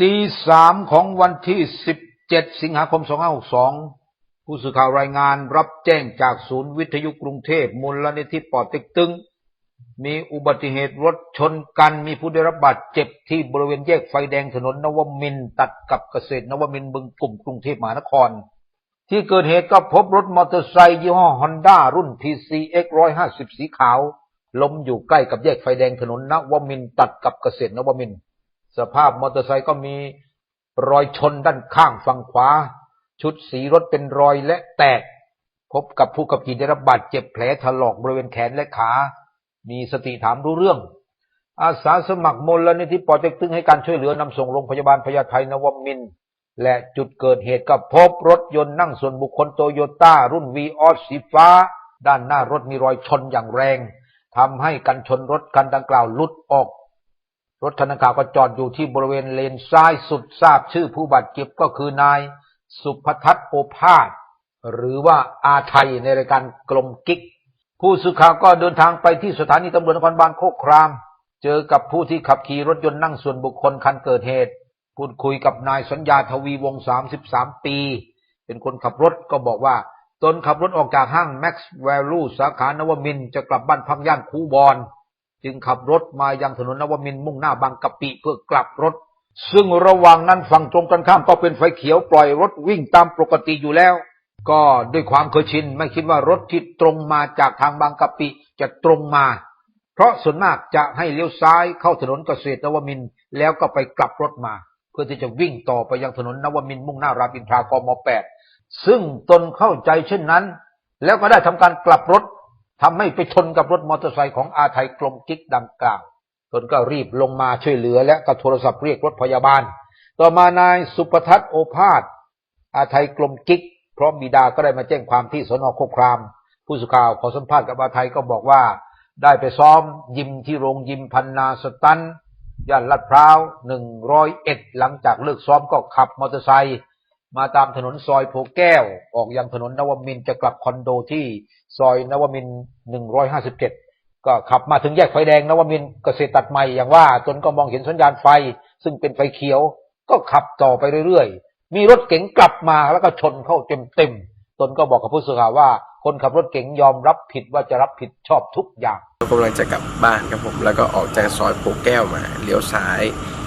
ตีสามของวันที่17สิงหาคม2562ผู้สื่อข่าวรายงานรับแจ้งจากศูนย์วิทยุกรุงเทพมูลนิธิปอเต็กตึง มีอุบัติเหตุรถชนกันมีผู้ได้รับบาดเจ็บที่บริเวณแยกไฟแดงถนนนวมินตัดกับเกษตรนวมินบึงกลุ่มกรุงเทพมหานคร ที่เกิดเหตุก็พบรถมอเตอร์ไซค์ยี่ห้อฮอนด้ารุ่น PCX 150 สีขาว ล้มอยู่ใกล้กับแยกไฟแดงถนนนวมินตัดกับเกษตรนวมินท สภาพมอเตอร์ไซค์ก็มีรอยชนด้านข้างฝั่งขวา ชุดสีรถเป็นรอยและแตก พบกับผู้ขับขี่ได้รับบาดเจ็บแผลถลอกบริเวณแขนและขา มีสติถามรู้เรื่อง อาสาสมัครมูลนิธิปอเต็กตึงให้การช่วยเหลือนำส่งโรงพยาบาลพญาไทนวมิน และจุดเกิดเหตุก็พบรถยนต์นั่งส่วนบุคคลโตโยต้ารุ่นวีออสสีฟ้า ด้านหน้ารถมีรอยชนอย่างแรงทำให้กันชนรถคันดังกล่าวลุดออก รถคันดังกล่าวก็จอดอยู่ที่บริเวณเลนซ้ายสุดทราบชื่อผู้บาดเจ็บก็คือนายสุภทัศน์โอภาสหรือว่าอาไทยในรายการกลมกิ๊กผู้สื่อข่าวก็เดินทางไปที่สถานีตำรวจนครบาลโคกคราม เจอกับผู้ที่ขับขี่รถยนต์นั่งส่วนบุคคลคันเกิดเหตุ พูดคุยกับนายสัญญาทวีวงศ์33ปี เป็นคนขับรถก็บอกว่า ตนขับรถออกจากห้าง Max Value สาขานวมินจะกลับบ้านพักย่านคูบอน จึงขับรถมายังถนนนวมินมุ่งหน้าบางกะปิเพื่อกลับรถ ซึ่งระหว่างนั้นฝั่งตรงกันข้ามก็เป็นไฟเขียวปล่อยรถวิ่งตามปกติอยู่แล้ว ก็ด้วยความเคยชินไม่คิดว่ารถที่ตรงมาจากทางบางกะปิจะตรงมา เพราะส่วนมากจะให้เลี้ยวซ้ายเข้าถนนเกษตรนวมินแล้วก็ไปกลับรถมา เพื่อที่จะวิ่งต่อไปยังถนนนวมินมุ่งหน้ารามอินทรากม 8 ซึ่งตนเข้าใจเช่นนั้น แล้วก็ได้ทำการกลับรถ ทำให้ไปชนกับรถมอเตอร์ไซค์ของอาไทยกลมกิ๊กดังกล่าวตนก็รีบลงมาช่วยเหลือและก็โทรศัพท์เรียกรถพยาบาล ต่อมานายสุปทัศน์โอภาสอาไทยกลมกิ๊กพร้อมบิดาก็ได้มาแจ้งความที่สนโคกคราม ผู้สื่อข่าวขอสัมภาษณ์กับอาไทยก็บอกว่า ได้ไปซ้อมยิมที่โรงยิมพันนาสตันย่านลาดพร้าวหนึ่งร้อยเอ็ดหลังจากเลิกซ้อมก็ขับมอเตอร์ไซค์ มาตามถนนซอยโพแก้ว ออกยังถนนนวมินทร์จะกลับคอนโดที่ซอยนวมินหนึ่งร้อยห้าสิบเจ็ดก็ขับมาถึงแยกไฟแดงนวมินทร์เกษตรตัดใหม่อย่างว่าจนก็มองเห็นสัญญาณไฟ ซึ่งเป็นไฟเขียว ก็ขับต่อไปเรื่อยๆ มีรถเก๋งกลับมาแล้วก็ชนเข้าเต็มๆตนก็บอกกับผู้สื่อข่าวว่า คนขับรถเก๋งยอมรับผิดว่าจะรับผิดชอบทุกอย่างกำลังจะกลับบ้านครับผมแล้วก็ออกจากซอยโพแก้วมาเลี้ยวซ้าย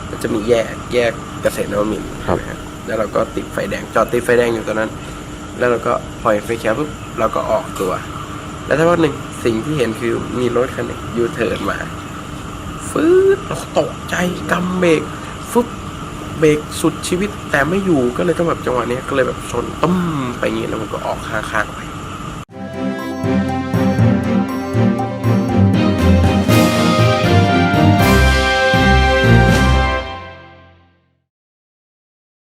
มันจะมีแยกแยกเกษตรนวมินทร์ครับนะฮะ แล้วเราก็ติดไฟแดงจอดติดไฟแดงอยู่ตอนนั้น แล้วเราก็ปล่อยไฟเขียวปุ๊บเราก็ออกตัว แล้วถ้าว่าหนึ่งสิ่งที่เห็นคือมีรถคันหนึงยูเทิร์นมาฟืดเราตกใจกำเบรกฟึบเบรกสุดชีวิตแต่ไม่อยู่ก็เลยต้องแบบจังหวะเนี้ยก็เลยแบบชนตุ้มไปอย่างงี้แล้วมันก็ออกข้างๆไป